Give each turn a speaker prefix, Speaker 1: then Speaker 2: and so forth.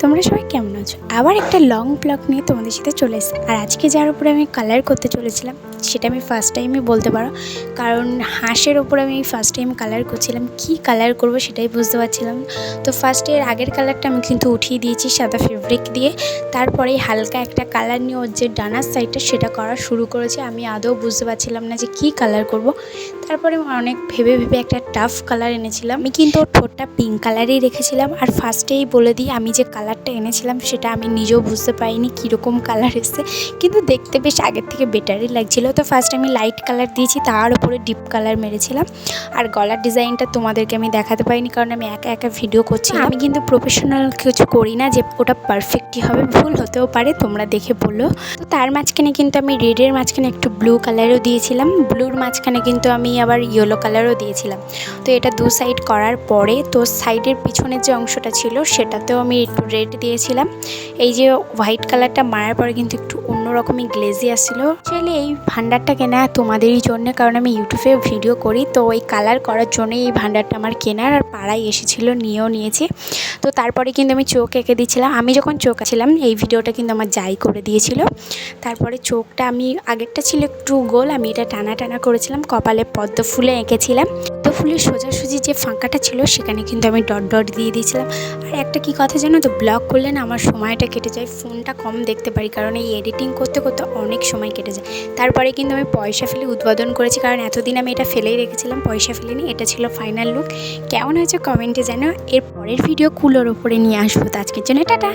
Speaker 1: তোমরা সবাই কেমন আছো? আবার একটা লং ব্লগ নিয়ে তোমাদের সাথে চলে এসে আর আজকে যার উপরে আমি কালার করতে চলেছিলাম সেটা আমি ফার্স্ট টাইমই বলতে পারো। কারণ হাঁসের ওপর আমি ফার্স্ট টাইম কালার করছিলাম। কি কালার করব সেটাই বুঝতে পারছিলাম তো ফার্স্টে এর আগের কালারটা আমি কিন্তু উঠিয়ে দিয়েছি সাদা ফেব্রিক দিয়ে। তারপরে হালকা একটা কালার নিয়ে ওর যে ডানার সাইডটা সেটা করা শুরু করেছে। আমি আদৌ বুঝতে পারছিলাম না যে কী কালার করব। তারপরে অনেক ভেবে ভেবে একটা টাফ কালার এনেছিলাম। আমি কিন্তু ওর ঠোঁটটা পিঙ্ক কালারই রেখেছিলাম। আর ফার্স্টেই বলে দিই, আমি যে কালারটা এনেছিলাম সেটা আমি নিজেও বুঝতে পারিনি কীরকম কালার এসছে। কিন্তু দেখতে বেশ আগের থেকে বেটারই লাগছিল। তো ফার্স্ট আমি লাইট কালার দিয়েছি, তার উপরে ডিপ কালার মেরেছিলাম। আর গলার ডিজাইনটা তোমাদেরকে আমি দেখাতে পারিনি, কারণ আমি একা একা ভিডিও করছি। আমি কিন্তু প্রফেশনাল কিছু করি না যে ওটা পারফেক্টই হবে, ভুল হতেও পারে, তোমরা দেখে বলো। তো তার মাঝখানে কিন্তু আমি রেডের মাঝখানে একটু ব্লু কালারও দিয়েছিলাম। ব্লুর মাঝখানে কিন্তু আমি আবার ইয়েলো কালারও দিয়েছিলাম। তো এটা দু সাইড করার পরে, তো সাইডের পিছনের যে অংশটা ছিল, সেটাতেও আমি একটু রেড দিয়েছিলাম। এই যে হোয়াইট কালারটা মারার পরে কিন্তু একটু অন্যরকমই গ্লেজি আসছিল। অ্যাকচুয়ালি এই ভান্ডারটা কেনা তোমাদেরই জন্য, কারণ আমি ইউটিউবে ভিডিও করি, তো ওই কালার করার জন্যই এই ভান্ডারটা আমার কেনার আর পাড়ায় এসেছিল, নিয়েও নিয়েছে। তো তারপরে কিন্তু আমি চোখ এঁকে দিয়েছিলাম। আমি যখন চোখ আছিলাম, এই ভিডিওটা কিন্তু আমার যাই করে দিয়েছিল। তারপরে চোখটা আমি আগেরটা ছিল একটু গোল, আমি এটা টানা টানা করেছিলাম, কপালে পদ্ম ফুলে এঁকেছিলাম। পদ্ম ফুলের সোজাসুজি যে ফাঁকাটা ছিল, সেখানে কিন্তু আমি ডট ডট দিয়ে দিয়েছিলাম। আর একটা কি কথা জানো তো ব্লগ করলে না আমার সময়টা কেটে যায়, ফোনটা কম দেখতে পারি, কারণ এই এডিটিং করতে করতে অনেক সময় কেটে যায়। তারপরে কিন্তু আমি পয়সা ফেলে উদ্বোধন করেছি, কারণ এতদিন আমি এটা ফেলেই রেখেছিলাম, পয়সা ফেলিনি, এটা ছিল ফাইনাল লুক কেমন হয়েছে কমেন্টে জানো এর পরের ভিডিও কুলোর ওপরে নিয়ে আসব। তো আজকের জন্য, টাটা!